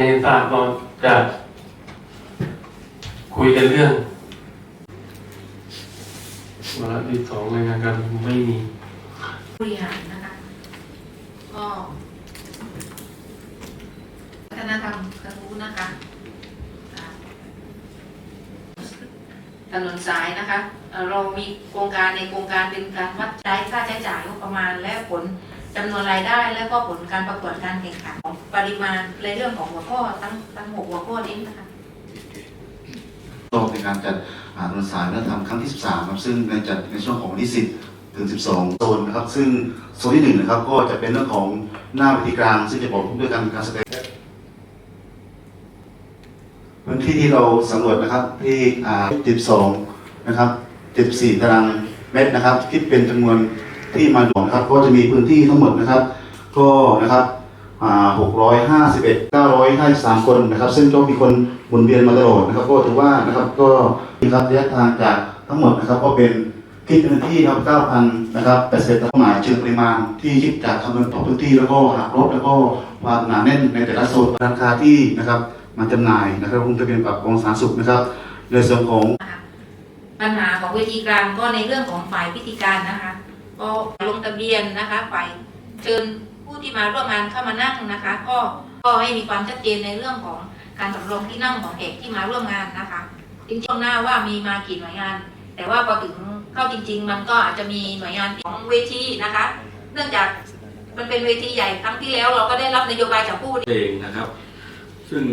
ในทราบก็จะคุยกันเรื่องวาระที่สองในงานการประชุมไม่มีบริหารนะคะก็วัฒนธรรมกระทู้นะคะถนนสายนะคะเอ่อเรามีโครงการในโครงการเป็นการวัดใช้ค่าใช้จ่ายงบประมาณและผลจำนวนรายได้ และก็ผลการประกวดการแข่งขันของ ปริมาณในเรื่องของหัวข้อทั้งทั้งหกหัวข้อนี้นะคะก็เป็นการจัดอ่านสายวัฒนธรรมครั้งที่ 13ครับซึ่งในจัดในช่วงของวันที่ 10 ถึง 12 โซนนะครับ ซึ่งโซนที่1นะครับก็จะเป็นเรื่องของหน้าเวทีกลาง ซึ่งจะบอกด้วยการการแสดงพื้นที่ที่เราสำรวจนะครับที่อ่า12 นะครับ74ตารางเมตรนะครับคิดเป็นจำนวนที่มาหลวงนะครับ ก็จะมีพื้นที่ทั้งหมดนะครับ ก็นะครับ 651 953 คนนะครับซึ่งก็มีคนหมุนเวียนมาตลอดนะครับ ก็ถือว่านะครับก็นะครับระยะทางจากทั้งหมดนะครับก็เป็นคิดเป็นที่นะครับ9,000นะครับ80เป้าหมายเชิงปริมาณที่คิดจากคำนวณต่อพื้นที่แล้วก็หักลบแล้วก็ความหนาแน่นในแต่ละโซนราคาที่นะครับมาจำหน่ายนะครับลงทะเบียนกับกองสาธารณสุขนะครับในส่วนของปัญหาของเวทีกลางก็ในเรื่องของฝ่ายพิธีการนะคะ ก็ลงทะเบียนนะคะฝ่ายเชิญ ผู้ที่มาร่วมงานเข้ามานั่งนะคะ ก็ก็ให้มีความชัดเจนในเรื่องของการสำรองที่นั่งของแขกที่มาร่วมงานนะคะจริงๆหน้าว่ามีมากี่หน่วยงาน แต่ว่าพอถึงเข้าจริง ๆ มันก็อาจจะมีหน่วยงานของเวทีนะคะ เนื่องจากมันเป็นเวทีใหญ่ครั้งที่แล้วเราก็ได้รับนโยบายจากผู้เองนะครับ ซึ่ง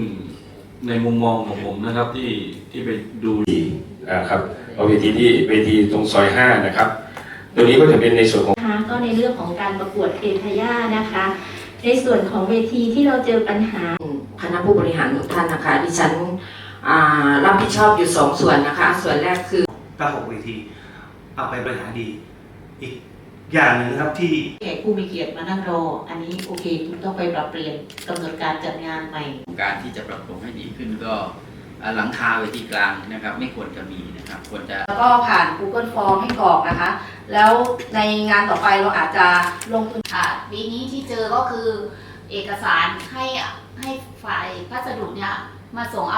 ในมุมมองของผมนะครับที่ที่ไปดูอ่าครับเอาเวทีที่เวทีตรงซอยห้านะครับ ตัวนี้ก็จะเป็นในส่วนของนะคะก็ในเรื่องของการประกวดเพลงพย่านะคะ ในส่วนของเวทีที่เราเจอปัญหาคณะผู้บริหารทุกท่านนะคะดิฉันอ่ารับผิดชอบอยู่สองส่วนนะคะ ส่วนแรกคือก็หกเวทีเอาไปบริหารดี อีกอย่างหนึ่งนะครับที่แขกผู้มีเกียรติมานั่งรอ อันนี้โอเคคุณต้องไปปรับเปลี่ยนกำหนดการจัดงานใหม่ การที่จะปรับปรุงให้ดีขึ้นก็อ่า หลังคาเวทีกลางนะครับ ไม่ควรจะมีนะครับควรจะ แล้วก็ผ่าน Google Form ให้กรอกนะคะ แล้วในงานต่อไปเราอาจจะลงทุน ค่ะปีนี้ที่เจอก็คือเอกสารให้ให้ฝ่ายพัสดุเนี่ยมาส่งเอา